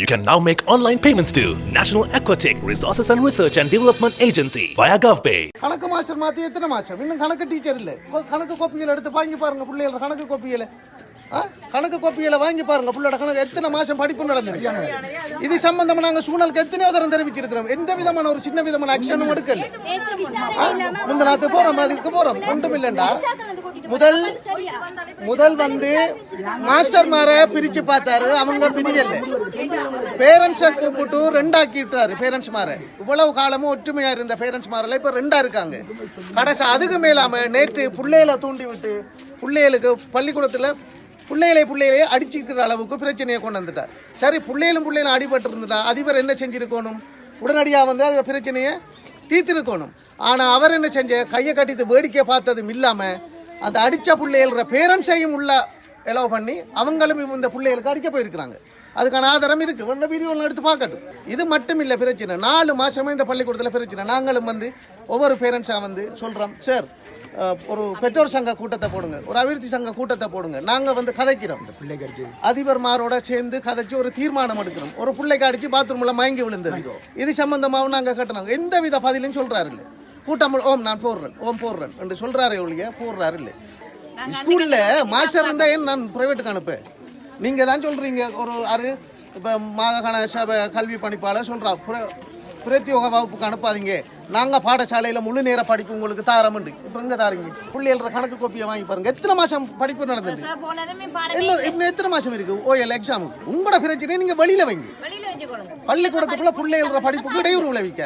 You can now make online payments to National Aquatic Resources and Research and Development Agency via GovPay. கணக்கு master மாத்தி எத்தனை master? இன்னும் கணக்கு teacher இல்ல. கணக்கு கோப்பிகள் எடுத்து வாங்கி பாருங்க பிள்ளைகள கணக்கு கோப்பிகளை கணக்கு கோப்பிகளை வாங்கி பாருங்க பிள்ளையோட கணக்கு. எத்தனை மாசம் படிப்பு நடந்தது? இது சம்பந்தமா நாங்க சூழலுக்கு எத்தனையோ தரம் தெரிவிச்சிருக்கிறோம். எந்த விதமான ஒரு சின்ன விதமான ஆக்ஷனும் எடுக்கல. இந்த முந்தநாத்து போறோம் அதுக்கு போறோம். ஒன்றும் இல்லைண்டா. முதல் முதல் வந்து மாஸ்டர் மார பிரிச்சு பார்த்தாரு. அவங்க பிரியல. பேரண்ட்ஸை கூப்பிட்டு ரெண்டாக்கி விட்டாரு பேரண்ட்ஸ் மார இவ்வளவு காலமும் ஒற்றுமையா இருந்த பேரண்ட்ஸ் மாரில் இப்ப ரெண்டா இருக்காங்க. கடைசி அதுக்கு மேலாம நேற்று பிள்ளைகளை தூண்டி விட்டு பிள்ளைகளுக்கு பள்ளிக்கூடத்துல பிள்ளைகளை பிள்ளைகளே அடிச்சுக்கிற அளவுக்கு பிரச்சனையை கொண்டு வந்துட்டார். சரி பிள்ளைகளும் பிள்ளைகளும் அடிபட்டு இருந்துட்டா அதிபர் என்ன செஞ்சிருக்கணும்? உடனடியாக வந்து அந்த பிரச்சனையை தீர்த்திருக்கணும். ஆனா அவர் என்ன செஞ்ச? கையை கட்டித்து வேடிக்கை பார்த்ததும் இல்லாம அந்த அடிச்ச பிள்ளைகள பேரண்ட்ஸையும் உள்ள எலவு பண்ணி அவங்களும் இந்த பிள்ளைகளுக்கு அடிக்க போயிருக்கிறாங்க. அதுக்கான ஆதாரம் இருக்கு. ஒன்று வீடியோவில் எடுத்து பார்க்கட்டும். இது மட்டும் இல்லை பிரச்சனை. நாலு மாசமே இந்த பள்ளிக்கூடத்தில் பிரச்சனை. நாங்களும் வந்து ஒவ்வொரு பேரண்ட்ஸாக வந்து சொல்கிறோம் சார் ஒரு பெற்றோர் சங்க கூட்டத்தை போடுங்க. ஒரு அபிவிருத்தி சங்க கூட்டத்தை போடுங்க. நாங்கள் வந்து கதைக்கிறோம். அதிபர்மாரோட சேர்ந்து கதைச்சு ஒரு தீர்மானம் எடுக்கிறோம். ஒரு பிள்ளைக்கு அடிச்சு பாத்ரூம்ல மயங்கி விழுந்தது. இது சம்பந்தமாகவும் நாங்கள் கட்டணும். எந்த வித பதிலும் சொல்றாரு இல்லை. கூட்டம் ஓம் நான் போடுறேன் ஓம் போடுறேன் என்று சொல்றாரு ஒழிய போடுறாரு இல்லை. ஸ்கூல்ல மாஸ்டர் இருந்தா ஏன் நான் பிரைவேட்டுக்கு அனுப்பேன்? நீங்க தான் சொல்றீங்க ஒரு அரு இப்ப மாகாண சபை கல்வி பணிப்பாளர் சொல்றா பிர- பிரத்யோக வகுப்புக்கு அனுப்பாதீங்க. நாங்க பாடசாலையில முழு நேர படிப்பு உங்களுக்கு தாரமுண்டு இப்ப எங்க தாரீங்க? பிள்ளைகள கணக்கு கோப்பியை வாங்கி பாருங்க. எத்தனை மாசம் படிப்பு நடந்தது? இன்னும் எத்தனை மாசம் இருக்கு? ஓஎல் எக்ஸாம் உங்களோட பிரச்சனை நீங்க வெளியில வைங்க. பள்ளிக்கூடத்துக்குள்ள பிள்ளைகள படிப்புக்கு இடையூறு விளைவிக்காது